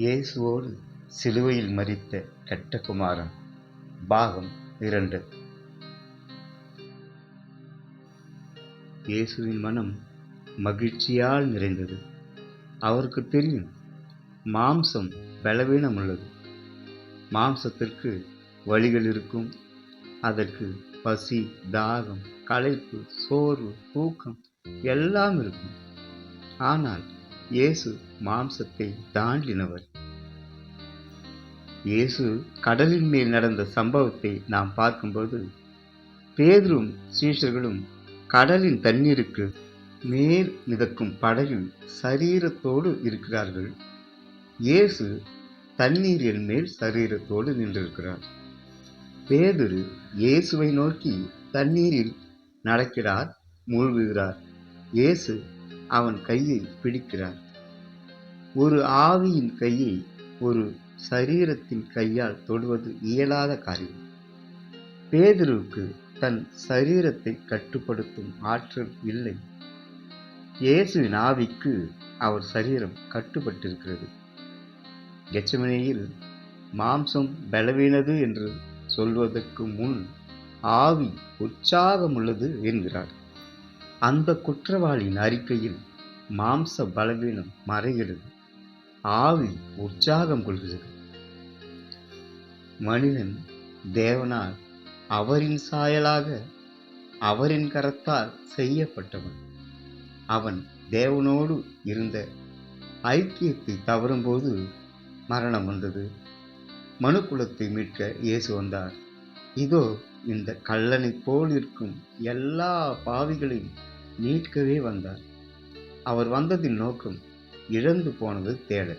இயேசுவோடு சிலுவையில் மறித்த கட்டகுமாரன். பாகம் இரண்டு. இயேசுவின் மனம் மகிழ்ச்சியால் நிறைந்தது. அவருக்கு தெரியும் மாம்சம் பலவீனம் உள்ளது மாம்சத்திற்கு வழிகள் இருக்கும். அதற்கு பசி தாகம் களைப்பு சோர்வு தூக்கம் எல்லாம் இருக்கும். ஆனால் இயேசு மாம்சத்தை தாண்டினவர். இயேசு கடலின் மேல் நடந்த சம்பவத்தை நாம் பார்க்கும்போது பேதுரும் சீஷர்களும் கடலின் தண்ணீருக்கு மேல் மிதக்கும் படகில் சரீரத்தோடு இருக்கிறார்கள். இயேசு தண்ணீரின் மேல் சரீரத்தோடு நின்றிருக்கிறார். பேதுரு இயேசுவை நோக்கி தண்ணீரில் நடக்கிறார் மூழ்குகிறார். இயேசு அவன் கையை பிடிக்கிறார். ஒரு ஆவியின் கையை ஒரு சரீரத்தின் கையால் தொடுவது இயலாத காரியம். பேதுருவுக்கு தன் சரீரத்தை கட்டுப்படுத்தும் ஆற்றல் இல்லை. இயேசுவின் ஆவிக்கு அவர் சரீரம் கட்டுப்பட்டிருக்கிறது. கெச்சமனையில் மாம்சம் பலவீனது என்று சொல்வதற்கு முன் ஆவி உற்சாகம் உள்ளது என்கிறார். அந்த குற்றவாளியின் அறிக்கையில் மாம்ச பலவீனம் மறைகிறது. ஆவி உற்சாகம் கொள்கிறது. மனிதன் தேவனால் அவரின் சாயலாக அவரின் கரத்தால் செய்யப்பட்டவன். அவன் தேவனோடு இருந்த ஐக்கியத்தை தவறும்போது மரணம் வந்தது. மனுக்குலத்தை மீட்க இயேசு வந்தார். இதோ இந்த கள்ளனைப் போல் இருக்கும் எல்லா பாவிகளையும் மீட்கவே வந்தார். அவர் வந்ததின் நோக்கம் இழந்து போனது தேட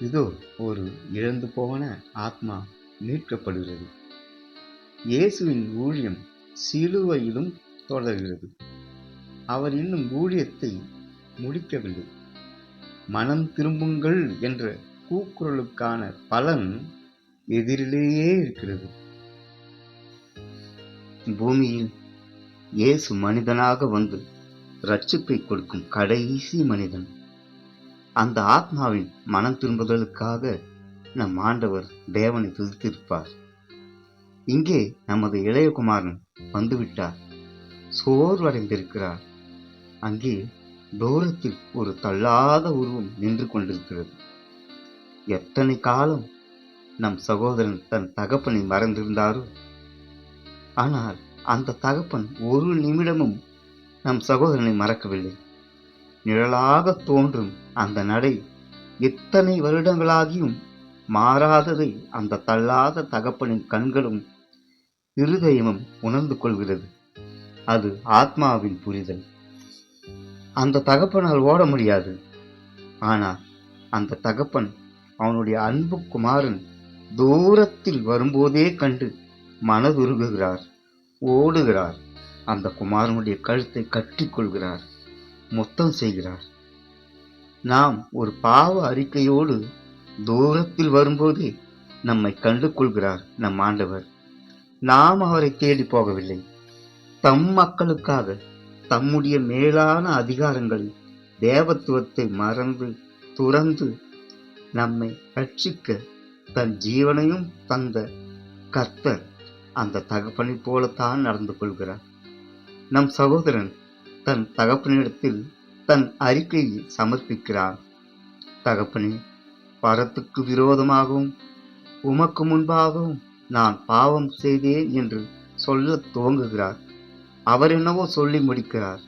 இதோ ஒரு இழந்து போன ஆத்மா மீட்கப்படுகிறது. இயேசுவின் ஊழியம் சிலுவையிலும் தொடர்கிறது. அவர் இன்னும் ஊழியத்தை முடிக்கவில்லை. மனம் திரும்புங்கள் என்ற கூக்குரலுக்கான பலன் எதிரிலேயே இருக்கிறது. பூமியில் இயேசு மனிதனாக வந்து ரட்சிப்பை கொடுக்கும் கடைசி மனிதன். அந்த ஆத்மாவின் மனம் திரும்புதலுக்காக நம் ஆண்டவர் தேவனை துதித்திருப்பார். இங்கே நமது இளையகுமாரன் வந்துவிட்டார். சோர்வடைந்திருக்கிறார். அங்கே தூரத்தில் ஒரு தள்ளாத உருவம் நின்று கொண்டிருக்கிறது. எத்தனை காலம் நம் சகோதரன் தன் தகப்பனை மறந்திருந்தாரோ? ஆனால் அந்த தகப்பன் ஒரு நிமிடமும் நம் சகோதரனை மறக்கவில்லை. நிழலாக தோன்றும் அந்த நடை எத்தனை வருடங்களாகியும் மாறாததை அந்த தள்ளாத தகப்பனின் கண்களும் இருதயமும் உணர்ந்து கொள்கிறது. அது ஆத்மாவின் புரிதல். அந்த தகப்பனால் ஓட முடியாது. ஆனால் அந்த தகப்பன் அவனுடைய அன்பு குமாரன் தூரத்தில் வரும்போதே கண்டு மனதுருகுகிறார். ஓடுகிறார். அந்த குமாரனுடைய கழுத்தை கட்டிக்கொள்கிறார் மொத்தம் செய்கிறார். நாம் ஒரு பாவ அறிக்கையோடு தூரத்தில் வரும்போதே நம்மை கண்டு கொள்கிறார் நம் ஆண்டவர். நாம் அவரை தேடி போகவில்லை. தம் மக்களுக்காக தம்முடைய மேலான அதிகாரங்கள் தேவத்துவத்தை மறந்து துறந்து நம்மை ரட்சிக்க தன் ஜீவனையும் தந்த கர்த்தர் அந்த தகப்பனைப் போலத்தான் நடந்து கொள்கிறார். நம் சகோதரன் தன் தகப்பனிடத்தில் தன் அறிக்கையை சமர்ப்பிக்கிறார். தகப்பனே பரத்துக்கு விரோதமாகவும் உமக்கு முன்பாகவும் நான் பாவம் செய்தேன் என்று சொல்ல துவங்குகிறார். அவர் என்னவோ சொல்லி முடிக்கிறார்.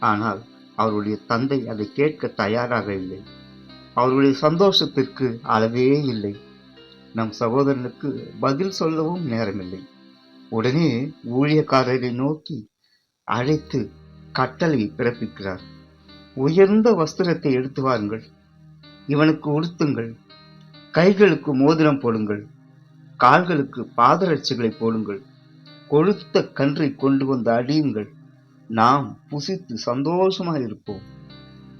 ஆனால் அவருடைய தந்தை அதை கேட்க தயாராக இல்லை. அவருடைய சந்தோஷத்திற்கு அளவே இல்லை. நம் சகோதரனுக்கு பதில் சொல்லவும் நேரமில்லை. உடனே ஊழியக்காரரை நோக்கி அழைத்து கட்டளை பிறப்பிக்கிறார். உயர்ந்த வஸ்திரத்தை எடுத்து வாருங்கள். இவனுக்கு உடுத்துங்கள். கைகளுக்கு மோதிரம் போடுங்கள். கால்களுக்கு பாதரட்சிகளை போடுங்கள். கொழுத்த கன்றை கொண்டு வந்து அடியுங்கள். நாம் புசித்து சந்தோஷமாக இருப்போம்.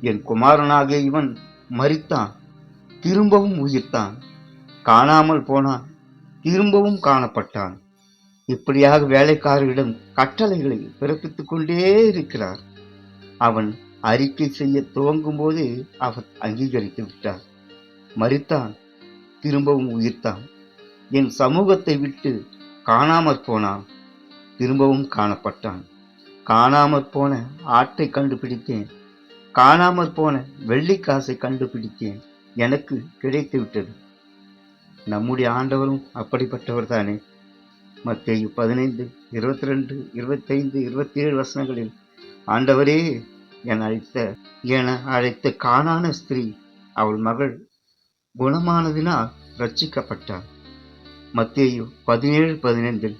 என் குமாரனாக இவன் மறித்தான் திரும்பவும் உயிர்த்தான். காணாமல் போனான். திரும்பவும் காணப்பட்டான். இப்படியாக வேலைக்காரரிடம் கட்டளைகளை பிறப்பித்துக் கொண்டே இருக்கிறார். அவன் அறிக்கை செய்ய துவங்கும் போதே அவர் அங்கீகரித்து விட்டார் மறித்தான் திரும்பவும் உயிர்த்தான். என் சமூகத்தை விட்டு காணாமற் போனான். திரும்பவும் காணப்பட்டான். காணாமற் போன ஆட்டை கண்டுபிடித்தேன். காணாமற் போன வெள்ளிக்காசை கண்டுபிடித்தேன். எனக்கு கிடைத்து விட்டது நம்முடைய ஆண்டவரும் அப்படிப்பட்டவர் தானே. மத்தேயு பதினைந்து இருபத்தி ரெண்டு இருபத்தைந்து இருபத்தி ஏழு வசனங்களில் ஆண்டவரே என அழைத்த என அழைத்த காணான ஸ்திரீ அவள் மகள் குணமானதினால் ரட்சிக்கப்பட்டார் மத்தியோ பதினேழு பதினைந்தில்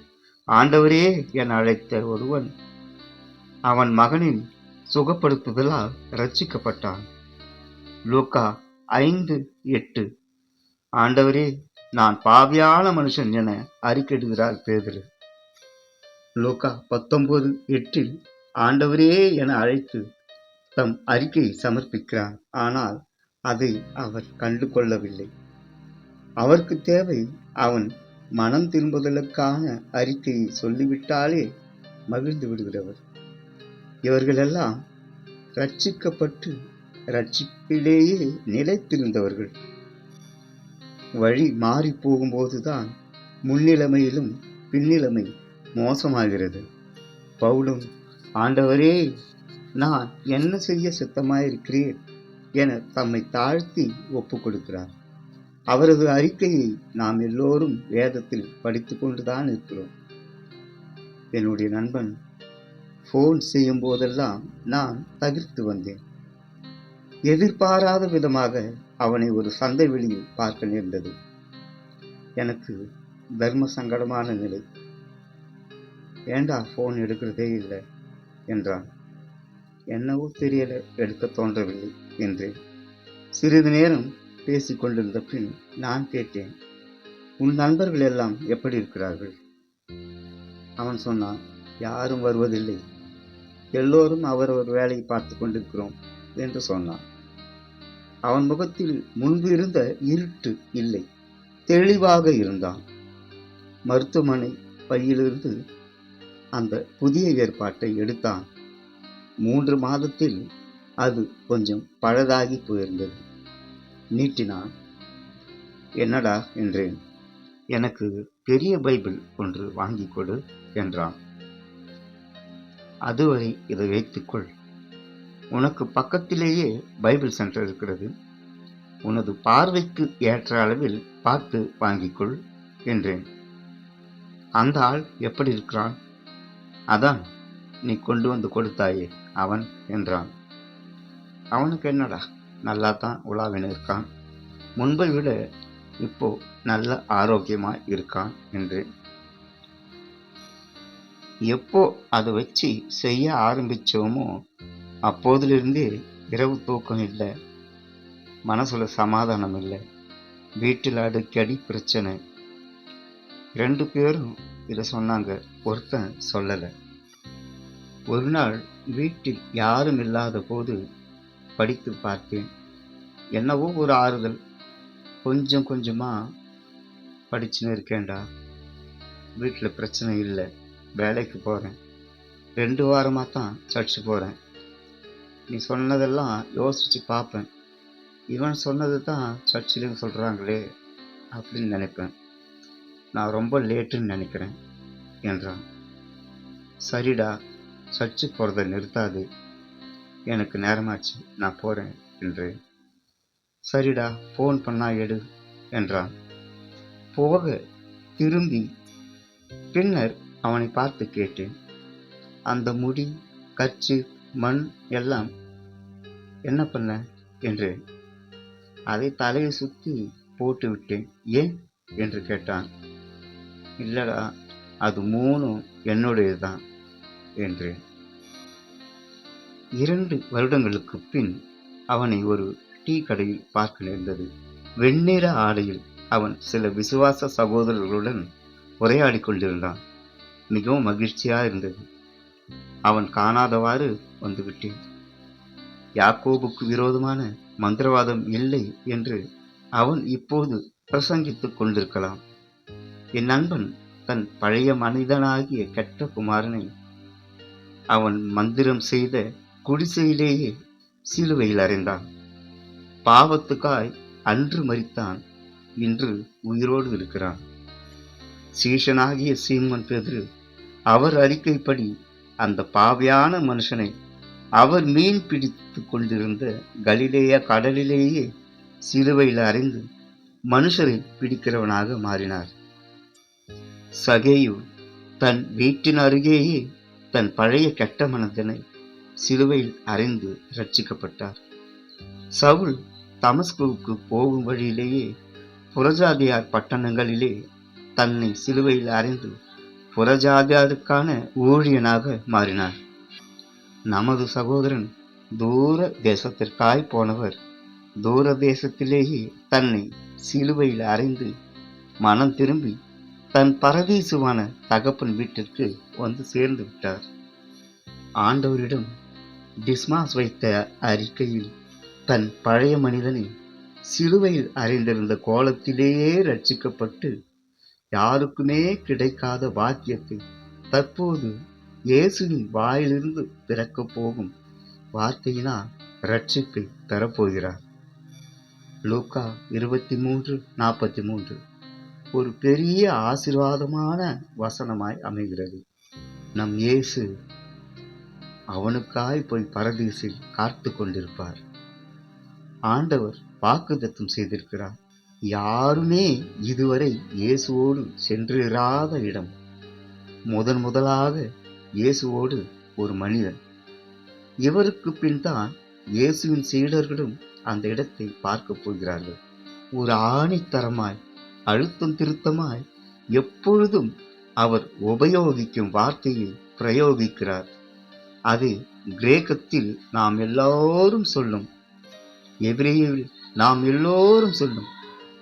ஆண்டவரே என அழைத்த ஒருவன் அவன் மகனின் சுகப்படுத்துதலால் ரட்சிக்கப்பட்டான். லூக்கா ஐந்து எட்டு ஆண்டவரே நான் பாவியான மனுஷன் என அறிக்கையிடுகிறார் பேதரு. லோக்கா பத்தொன்பது எட்டில் ஆண்டவரே என அழைத்து தம் அறிக்கையை சமர்ப்பிக்கிறார். ஆனால் அதை அவர் கண்டு கொள்ளவில்லை அவருக்கு தேவை அவன் மனம் திரும்புதலுக்கான அறிக்கையை சொல்லிவிட்டாலே மகிழ்ந்து விடுகிறவர். இவர்களெல்லாம் ரட்சிக்கப்பட்டு ரட்சிப்பிலேயே நிலைத்திருந்தவர்கள். வழி மாறி போகும்போதுதான் முன்னிலைமையிலும் பின்னிலைமை மோசமாகிறது. பவுலும் ஆண்டவரே நான் என்ன செய்ய சித்தமாயிருக்கிறேன் என தம்மை தாழ்த்தி ஒப்பு கொடுக்கிறார் அவரது அறிக்கையை நாம் எல்லோரும் வேதத்தில் படித்து கொண்டுதான் இருக்கிறோம். என்னுடைய நண்பன் ஃபோன் செய்யும் போதெல்லாம் நான் தவிர்த்து வந்தேன். எதிர்பாராத விதமாக அவனை ஒரு சந்தை வெளியில் பார்க்க நேர்ந்தது. எனக்கு தர்ம சங்கடமான நிலை. ஏண்டா ஃபோன் எடுக்கிறதே இல்லை? என்றான். என்னவோ தெரியல எடுக்க தோன்றவில்லை என்றேன். சிறிது நேரம் பேசிக் கொண்டிருந்த பின் நான் கேட்டேன் உன் நண்பர்கள் எல்லாம் எப்படி இருக்கிறார்கள்? அவன் சொன்னான் யாரும் வருவதில்லை. எல்லோரும் அவரவர் வேலையை பார்த்து கொண்டிருக்கிறோம் என்று சொன்னான். அவன் முகத்தில் முன்பு இருந்த இருட்டு இல்லை தெளிவாக இருந்தான். மருத்துவமனை பையிலிருந்து அந்த புதிய ஏற்பாட்டை எடுத்தான். மூன்று மாதத்தில் அது கொஞ்சம் பழதாகி போயிருந்தது. நீட்டினான். என்னடா? என்றேன். எனக்கு பெரிய பைபிள் ஒன்று வாங்கி கொடு என்றான். அதுவரை இதை வைத்துக்கொள். உனக்கு பக்கத்திலேயே பைபிள் சென்டர் இருக்கிறது. உனது பார்வைக்கு ஏற்ற அளவில் பார்த்து வாங்கிக்கொள் என்றேன். அந்த ஆள் எப்படி இருக்கிறான்? அதான் நீ கொண்டு வந்து கொடுத்தாயே அவன் என்றான். அவனுக்கு என்னடா நல்லா தான் உலாவின இருக்கான். முன்பை விட இப்போ நல்ல ஆரோக்கியமாக இருக்கான் என்று. எப்போ அதை வச்சு செய்ய ஆரம்பித்தோமோ அப்போதிலிருந்து இரவு தூக்கம் இல்லை மனசில் சமாதானம் இல்லை வீட்டில் அடிக்கடி பிரச்சனை. ரெண்டு பேரும் இதை சொன்னாங்க ஒருத்தன் சொல்லலை. ஒரு நாள் வீட்டில் யாரும் இல்லாத போது படித்து பார்த்தேன். என்னவோ ஒரு ஆறுதல். கொஞ்சம் கொஞ்சமாக படிச்சுன்னு இருக்கேன்டா. வீட்டில் பிரச்சனை இல்லை. வேலைக்கு போகிறேன் ரெண்டு வாரமாக தான் சர்ச்சு போகிறேன் நீ சொன்னதெல்லாம் யோசித்து பார்ப்பேன். இவன் சொன்னது தான் சர்ச்சில்னு சொல்கிறாங்களே அப்படின்னு நினைப்பேன். நான் ரொம்ப லேட்டுன்னு நினைக்கிறேன் என்றான். சரிடா சர்ச்சுக்கு போகிறத நிறுத்தாது. எனக்கு நேரமாச்சு நான் போகிறேன் என்று. சரிடா ஃபோன் பண்ணா எடு என்றான். போக திரும்பி பின்னர் அவனை பார்த்து கேட்டேன். அந்த முடி கச்சு மண் எல்லாம் என்ன பண்ண? என்று. அதை தலையை சுற்றி போட்டு விட்டேன். ஏன்? என்று கேட்டான். இல்லடா அது மூணும் என்னுடையது என்று. என்றேன் இரண்டு வருடங்களுக்கு பின் அவனை ஒரு டீ கடையில் பார்க்க நேர்ந்தது. வெண்ணிற ஆடையில் அவன் சில விசுவாச சகோதரர்களுடன் உரையாடி கொண்டிருந்தான். மிகவும் மகிழ்ச்சியா இருந்தது. அவன் காணாதவாறு வந்துவிட்டேன். யாக்கோபுக்கு விரோதமான மந்திரவாதம் இல்லை என்று அவன் இப்போது பிரசங்கித்துக் கொண்டிருக்கலாம். என் நண்பன் தன் பழைய மனிதனாகிய கெட்ட குமாரனை அவன் மந்திரம் செய்த குடிசையிலேயே சிலுவையில் அறைந்தான். பாவத்துக்காய் அன்று மறித்தான் இன்று உயிரோடு இருக்கிறான். சீஷனாகிய சீமன் பெதிரு அவர் அறிக்கைப்படி அந்த பாவியான மனுஷனை அவர் மீன் பிடித்து கொண்டிருந்த கலிலேய கடலிலேயே சிலுவையில் அறைந்து மனுஷரை பிடிக்கிறவனாக மாறினார். சகேயு தன் வீட்டின் அருகேயே தன் பழைய கெட்ட மனதனை சிலுவையில் அறைந்து ரட்சிக்கப்பட்டார் சவுல் தமஸ்குவுக்கு போகும் வழியிலேயே புறஜாதியார் பட்டணங்களிலே தன்னை சிலுவையில் அறைந்து புறஜாதியாருக்கான ஊழியனாக மாறினார். நமது சகோதரன் தூர தேசத்திற்காய் போனவர் தூர தேசத்திலேயே தன்னை சிலுவையில் அறைந்து மனம் திரும்பி தன் பரதேசுவான தகப்பன் வீட்டிற்கு வந்து சேர்ந்து விட்டார். ஆண்டவரிடம் டிஸ்மாஸ் வைத்த அறிக்கையில் தன் பழைய மனிதனை சிலுவையில் அறிந்திருந்த கோலத்திலேயே ரட்சிக்கப்பட்டு யாருக்குமே கிடைக்காத வாக்கியத்தை தற்போது இயேசுவின் வாயிலிருந்து பிறக்கப் போகும் வார்த்தையினால் ரட்சிப்பை பெறப்போகிறார் லூக்கா இருபத்தி மூன்று நாற்பத்தி மூன்று. ஒரு பெரிய ஆசீர்வாதமான வசனமாய் அமைகிறது. நம் இயேசு அவனுக்காய் போய் பரதீசில் காத்து கொண்டிருப்பார். ஆண்டவர் வாக்குதத்தம் செய்திருக்கிறார். யாருமே இதுவரை இயேசுவோடு சென்றிராத இடம். முதன் முதலாக இயேசுவோடு ஒரு மனிதன். இவருக்கு பின் தான் இயேசுவின் சீடர்களும் அந்த இடத்தை பார்க்க போகிறார்கள். ஒரு ஆணித்தரமாய் அழுத்தம் திருத்தமாய் எப்பொழுதும் அவர் உபயோகிக்கும் வார்த்தையை பிரயோகிக்கிறார். அது கிரேக்கத்தில் நாம் எல்லோரும் சொல்லும் எபிரேயில் நாம் எல்லோரும் சொல்லும்.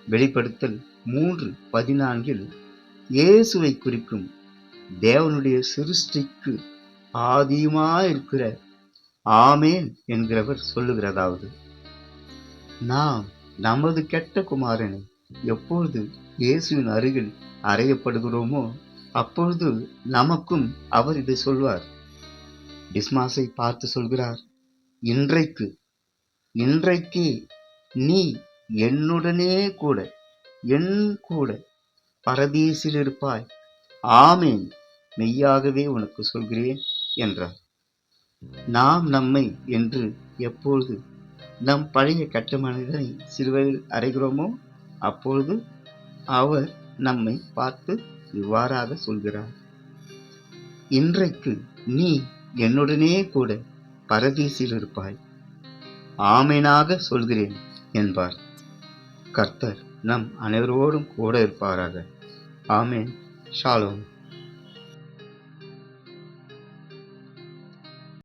வெளிப்படுத்தல் மூன்று பதினான்கில் இயேசுவை குறிக்கும் தேவனுடைய சிருஷ்டிக்கு ஆதியுமாயிருக்கிற ஆமேன் என்கிறவர் சொல்லுகிறதாவது நாம் நமது கெட்ட குமாரனை எப்பொழுது இயேசுவின் அருகில் அறையப்படுகிறோமோ அப்பொழுது நமக்கும் அவர் இதை சொல்வார். டிஸ்மாஸை பார்த்து சொல்கிறார் இன்றைக்கு இன்றைக்கு நீ என்னுடனே கூட என் கூட பரதீசில் இருப்பாய். ஆமேன். மெய்யாகவே உனக்கு சொல்கிறேன் என்றார். நாம் நம்மை என்று எப்பொழுது நம் பழைய கட்ட சிறுவையில் அறைகிறோமோ அப்பொழுது அவர் நம்மை பார்த்து இவ்வாறாக சொல்கிறார். இன்றைக்கு நீ என்னுடனே கூட பரதீசில் இருப்பாய். ஆமேனாக சொல்கிறேன் என்பார். கர்த்தர் நம் அனைவரோடும் கூட இருப்பாராக. ஆமேன். ஷாலோம்.